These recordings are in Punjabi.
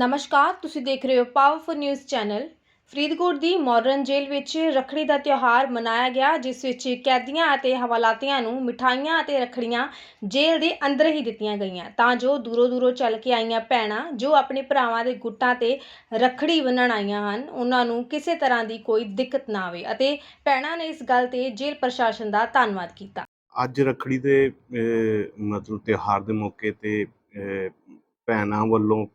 ਨਮਸਕਾਰ ਤੁਸੀਂ ਦੇਖ ਰਹੇ ਹੋ ਪਾਵਰਫੁਲ ਨਿਊਜ਼ ਚੈਨਲ ਫਰੀਦਕੋਟ ਦੀ ਮਾਡਰਨ ਜੇਲ੍ਹ ਵਿੱਚ ਰੱਖੜੀ ਦਾ ਤਿਉਹਾਰ ਮਨਾਇਆ ਗਿਆ ਜਿਸ ਵਿੱਚ ਕੈਦੀਆਂ ਅਤੇ ਹਵਾਲਾਤੀਆਂ ਨੂੰ ਮਿਠਾਈਆਂ ਅਤੇ ਰੱਖੜੀਆਂ ਜੇਲ੍ਹ ਦੇ ਅੰਦਰ ਹੀ ਦਿੱਤੀਆਂ ਗਈਆਂ। ਤਾਂ ਜੋ ਦੂਰੋਂ ਦੂਰੋਂ ਚੱਲ ਕੇ ਆਈਆਂ ਭੈਣਾਂ ਜੋ ਆਪਣੇ ਭਰਾਵਾਂ ਦੇ ਗੁੱਟਾਂ ਤੇ ਰੱਖੜੀ ਬੰਨਣ ਆਈਆਂ ਹਨ ਉਹਨਾਂ ਨੂੰ ਕਿਸੇ ਤਰ੍ਹਾਂ ਦੀ ਕੋਈ ਦਿੱਕਤ ਨਾ ਆਵੇ ਅਤੇ ਭੈਣਾਂ ਨੇ ਇਸ ਗੱਲ ਤੇ ਜੇਲ੍ਹ ਪ੍ਰਸ਼ਾਸਨ ਦਾ ਧੰਨਵਾਦ ਕੀਤਾ। ਅੱਜ ਰੱਖੜੀ ਦੇ ਅਹ, ਮਤਲਬ ਤਿਉਹਾਰ ਦੇ ਮੌਕੇ ਤੇ ਅਹ, ਭੈਣਾਂ ਵੱਲੋਂ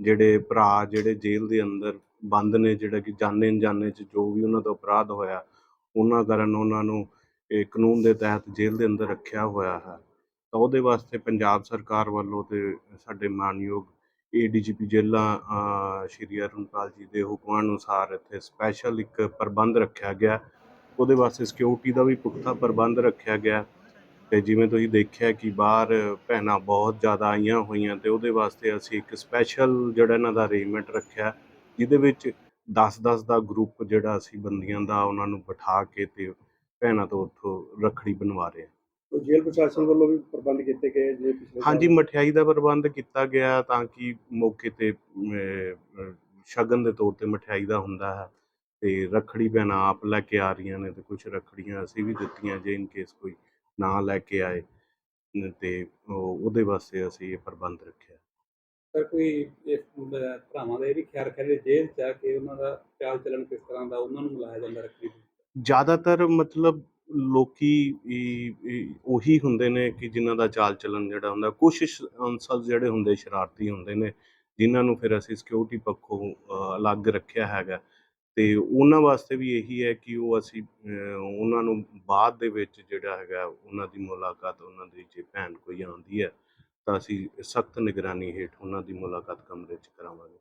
ਜਿਹੜੇ ਭਰਾ ਜਿਹੜੇ ਜੇਲ੍ਹ ਦੇ ਅੰਦਰ ਬੰਦ ਨੇ, ਜਿਹੜਾ ਕਿ ਜਾਣੇ ਅਣਜਾਣੇ ਚ ਜੋ ਵੀ ਉਹਨਾਂ ਦਾ ਅਪਰਾਧ ਹੋਇਆ, ਉਹਨਾਂ ਕਾਰਨ ਉਹਨਾਂ ਨੂੰ ਇਹ ਕਾਨੂੰਨ ਦੇ ਤਹਿਤ ਜੇਲ੍ਹ ਦੇ ਅੰਦਰ ਰੱਖਿਆ ਹੋਇਆ ਹੈ। ਤਾਂ ਉਹਦੇ ਵਾਸਤੇ ਪੰਜਾਬ ਸਰਕਾਰ ਵੱਲੋਂ ਤੇ ਸਾਡੇ ਮਾਨਯੋਗ ਏਡੀਜੀਪੀ ਜੇਲ੍ਹਾਂ ਸ਼੍ਰੀ ਅਰੁਣਪਾਲ ਜੀ ਦੇ ਹੁਕਮਾਂ ਅਨੁਸਾਰ ਇੱਥੇ ਸਪੈਸ਼ਲ ਇੱਕ ਪ੍ਰਬੰਧ ਰੱਖਿਆ ਗਿਆ। ਉਹਦੇ ਵਾਸਤੇ ਸਿਕਿਉਰਿਟੀ ਦਾ ਵੀ ਪੁਖਤਾ ਪ੍ਰਬੰਧ ਰੱਖਿਆ ਗਿਆ। ਤੇ ਜਿਵੇਂ ਤੁਸੀਂ ਦੇਖਿਆ ਕਿ ਬਾਹਰ ਭੈਣਾਂ ਬਹੁਤ ਜ਼ਿਆਦਾ ਆਈਆਂ ਹੋਈਆਂ ਤੇ ਉਹਦੇ ਵਾਸਤੇ ਅਸੀਂ ਇੱਕ ਸਪੈਸ਼ਲ ਜਿਹੜਾ ਇਹਨਾਂ ਦਾ ਅਰੇਂਜਮੈਂਟ ਰੱਖਿਆ ਜਿਹਦੇ ਵਿੱਚ 10-10 ਦਾ ਗਰੁੱਪ ਜਿਹੜਾ ਅਸੀਂ ਬੰਦੀਆਂ ਦਾ ਉਹਨਾਂ ਨੂੰ ਬਿਠਾ ਕੇ ਤੇ ਭੈਣਾਂ ਤੋਂ ਉੱਥੋਂ ਰੱਖੜੀ ਬਣਵਾ ਰਹੇ ਹਾਂ ਜੇਲ੍ਹ ਪ੍ਰਸ਼ਾਸਨ ਵੱਲੋਂ ਵੀ ਪ੍ਰਬੰਧ ਕੀਤੇ ਗਏ ਜਿਵੇਂ ਪਿਛਲੇ ਹਾਂਜੀ? ਮਠਿਆਈ ਦਾ ਪ੍ਰਬੰਧ ਕੀਤਾ ਗਿਆ ਤਾਂ ਕਿ ਮੌਕੇ ਤੇ ਸ਼ਗਨ ਦੇ ਤੌਰ ਤੇ ਮਠਿਆਈ ਦਾ ਹੁੰਦਾ ਹੈ ਤੇ ਰੱਖੜੀ ਭੈਣਾਂ ਆਪ ਲੈ ਕੇ ਆ ਰਹੀਆਂ ਨੇ ਤੇ ਕੁਝ ਰੱਖੜੀਆਂ ਅਸੀਂ ਵੀ ਦਿੱਤੀਆਂ ਜੇ ਇਨ ਕੇਸ ਕੋਈ ਨਾ ਲੈ ਕੇ ਆਏ ਤੇ ਉਹ- ਉਹਦੇ ਵਾਸਤੇ ਅਸੀਂ ਇਹ ਪ੍ਰਬੰਧ ਰੱਖਿਆ। ਸਰ ਕੋਈ ਇਸ ਭਰਾਵਾਂ ਦਾ ਇਹ ਵੀ ਖਿਆਲ ਰੱਖਿਆ ਜੇ ਜੇਲ੍ਹ ਚ ਆ ਕੇ ਉਹਨਾਂ ਦਾ ਚਾਲ ਚੱਲਣ ਕਿਸ ਤਰ੍ਹਾਂ ਦਾ ਉਹਨਾਂ ਨੂੰ ਮਿਲਾਇਆ ਜਾਂਦਾ ਰੱਖੜੀ ਨੂੰ ਜ਼ਿਆਦਾਤਰ ਮਤਲਬ ਲੋਕੀ ਉਹੀ ਹੁੰਦੇ ਨੇ ਕਿ ਜਿਨ੍ਹਾਂ ਦਾ ਚਾਲ ਚੱਲਣ ਜਿਹੜਾ ਹੁੰਦਾ ਕੁਝ ਅੰਸਰ ਜਿਹੜੇ ਹੁੰਦੇ ਸ਼ਰਾਰਤੀ ਹੁੰਦੇ ਨੇ ਜਿਨ੍ਹਾਂ ਨੂੰ ਫਿਰ ਅਸੀਂ ਸਿਕਿਉਰਿਟੀ ਪੱਖੋਂ ਅਲੱਗ ਰੱਖਿਆ ਹੈਗਾ। ਤੇ ਉਹਨਾਂ ਵਾਸਤੇ ਵੀ ਇਹੀ ਹੈ ਕਿ ਉਹ ਅਸੀਂ ਉਹਨਾਂ ਨੂੰ ਬਾਅਦ ਦੇ ਵਿੱਚ ਜਿਹੜਾ ਹੈਗਾ ਉਹਨਾਂ ਦੀ ਮੁਲਾਕਾਤ, ਉਹਨਾਂ ਦੀ ਜੇ ਭੈਣ ਕੋਈ ਆਉਂਦੀ ਹੈ ਤਾਂ ਅਸੀਂ ਸਖਤ ਨਿਗਰਾਨੀ ਹੇਠ ਉਹਨਾਂ ਦੀ ਮੁਲਾਕਾਤ ਕਮਰੇ 'ਚ ਕਰਾਵਾਂਗੇ।